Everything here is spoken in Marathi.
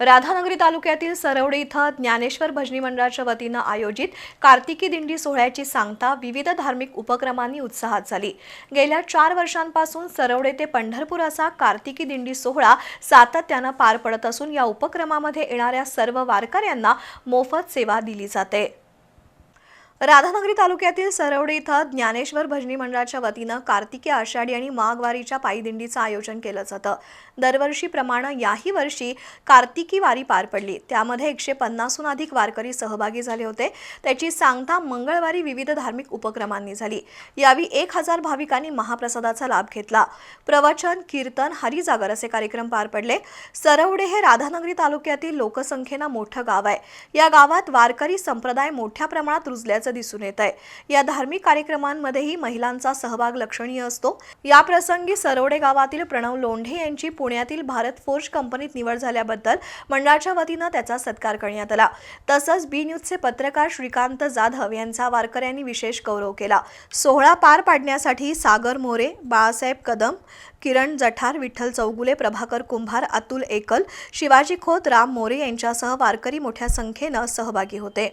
राधानगरी तालुक्यातील सरवडे इथं ज्ञानेश्वर भजनी मंडळाच्या वतीनं आयोजित कार्तिकी दिंडी सोहळ्याची सांगता विविध धार्मिक उपक्रमांनी उत्साहात झाली. गेल्या चार वर्षांपासून सरवडे ते पंढरपूर असा कार्तिकी दिंडी सोहळा सातत्यानं पार पडत असून या उपक्रमामध्ये येणाऱ्या सर्व वारकऱ्यांना मोफत सेवा दिली जाते. राधानगरी तालुक्यातील सरवडे इथं ज्ञानेश्वर भजनी मंडळाच्या वतीनं कार्तिकी आषाढी आणि माघवारीच्या पायदिंडीचं आयोजन केलं जातं दरवर्षीप्रमाणे याही वर्षी कार्तिकी वारी पार पडली. त्यामध्ये एकशे पन्नासहून अधिक वारकरी सहभागी झाले होते. त्याची सांगता मंगळवारी विविध धार्मिक उपक्रमांनी झाली. यावेळी एक हजार भाविकांनी महाप्रसादाचा लाभ घेतला. प्रवचन कीर्तन हरिजागर असे कार्यक्रम पार पडले. सरवडे हे राधानगरी तालुक्यातील लोकसंख्येनं मोठं गाव आहे. या गावात वारकरी संप्रदाय मोठ्या प्रमाणात रुजल्याचं दिसून येत आहे. या धार्मिक कार्यक्रमांमध्येही महिलांचा सहभाग लक्षणीय असतो. या प्रसंगी गावातील प्रणव लोंढे यांची पुण्यातील भारत फोर्ज कंपनीत निवड झाल्याबद्दल मंडळाच्या वतीनं त्याचा सत्कार करण्यात आला. तसंच बी न्यूजचे पत्रकार श्रीकांत जाधव यांचा वारकऱ्यांनी विशेष गौरव केला. सोहळा पार पाडण्यासाठी सागर मोरे बाळासाहेब कदम किरण जठार विठ्ठल चौगुले प्रभाकर कुंभार अतुल एकल शिवाजी खोत राम मोरे यांच्यासह वारकरी मोठ्या संख्येनं सहभागी होते.